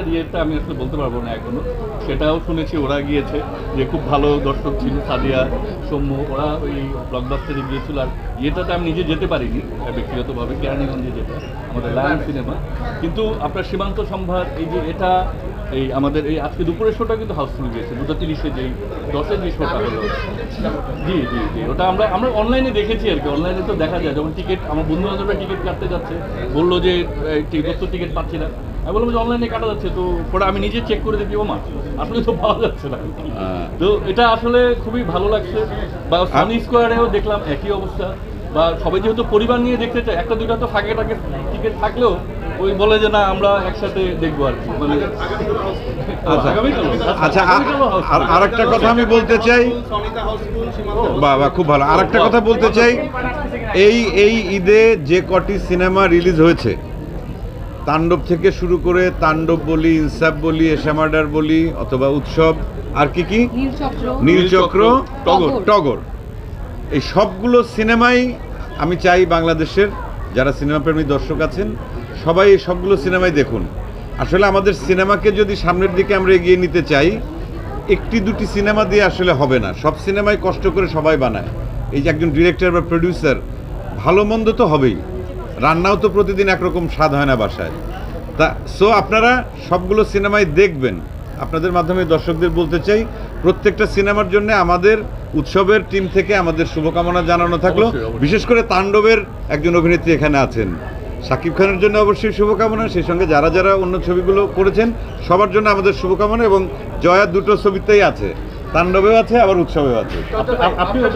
Blockbuster ইয়েটা আমি আসলে বলতে পারব না এখনও। সেটাও শুনেছি ওরা গিয়েছে যে খুব ভালো দর্শক ছিল সাদিয়া সৌম্য ওরা ওই ব্লকবাস্টারে গিয়েছিল। আর ইয়েটাতে আমি নিজে যেতে পারিনি ব্যক্তিগতভাবে কেরানীগঞ্জে যেটা আমাদের লায়ন সিনেমা কিন্তু আপনার সীমান্ত সম্ভার এই যে এটা এই আমাদের এই আজকে দুপুরের শোটা কিন্তু হাউসফুল গিয়েছে দুটো তিরিশে যেই দশের যে শোটা হলো। জি জি জি ওটা আমরা আমরা অনলাইনে দেখেছি আর কি অনলাইনে তো দেখা যায় যখন টিকিট আমার বন্ধু বান্ধবরা টিকিট কাটতে যাচ্ছে বলল যে দোস্ত টিকিট পাচ্ছি না। আমি বললাম যে অনলাইনে কাটা যাচ্ছে তো পরে আমি নিজে চেক করে দেখি ও মা আসলে তো পাওয়া যাচ্ছে না। হ্যাঁ। তো এটা আসলে খুবই ভালো লাগছে। বা সানি স্কোয়ারেও দেখলাম একই অবস্থা। বা সবাই যেহেতু পরিবার নিয়ে দেখতে চায় একটা দুইটা তো ফাঁকে টাকে টিকিট থাকলেও ওই বলে যে না আমরা একসাথে দেখব আর কি। মানে আচ্ছা। আচ্ছা আর একটা কথা আমি বলতে চাই। বাহ খুব ভালো। আরেকটা কথা বলতে চাই। এই এই ঈদে যে কটি সিনেমা রিলিজ হয়েছে তাণ্ডব থেকে শুরু করে তাণ্ডব বলি ইনসাফ বলি এশামার্ডার বলি অথবা উৎসব আর কি কি? নীলচক্র। টগর। টগর। এই সবগুলো সিনেমাই আমি চাই বাংলাদেশের যারা সিনেমা প্রেমী দর্শক আছেন সবাই এই সবগুলো সিনেমাই দেখুন। আসলে আমাদের সিনেমাকে যদি সামনের দিকে আমরা এগিয়ে নিতে চাই একটি দুটি সিনেমা দিয়ে আসলে হবে না। সব সিনেমাই কষ্ট করে সবাই বানায়। এই যে একজন ডিরেক্টর বা প্রডিউসার ভালো মন্দ তো হবেই। রান্নাও তো প্রতিদিন একরকম স্বাদ হয় না বাসায়। তা সো আপনারা সবগুলো সিনেমাই দেখবেন। আপনাদের মাধ্যমে দর্শকদের বলতে চাই প্রত্যেকটা সিনেমার জন্য আমাদের উৎসবের টিম থেকে আমাদের শুভকামনা জানানো থাকল। বিশেষ করে তাণ্ডবের একজন অভিনেত্রী এখানে আছেন। শাকিব খানের জন্য অবশ্যই শুভকামনা সেই সঙ্গে যারা যারা অন্য ছবিগুলো করেছেন সবার জন্য আমাদের শুভকামনা এবং জয়া দুটো ছবিতেই আছে। তাণ্ডবেও আছে আবার উৎসবেও আছে। আপনিও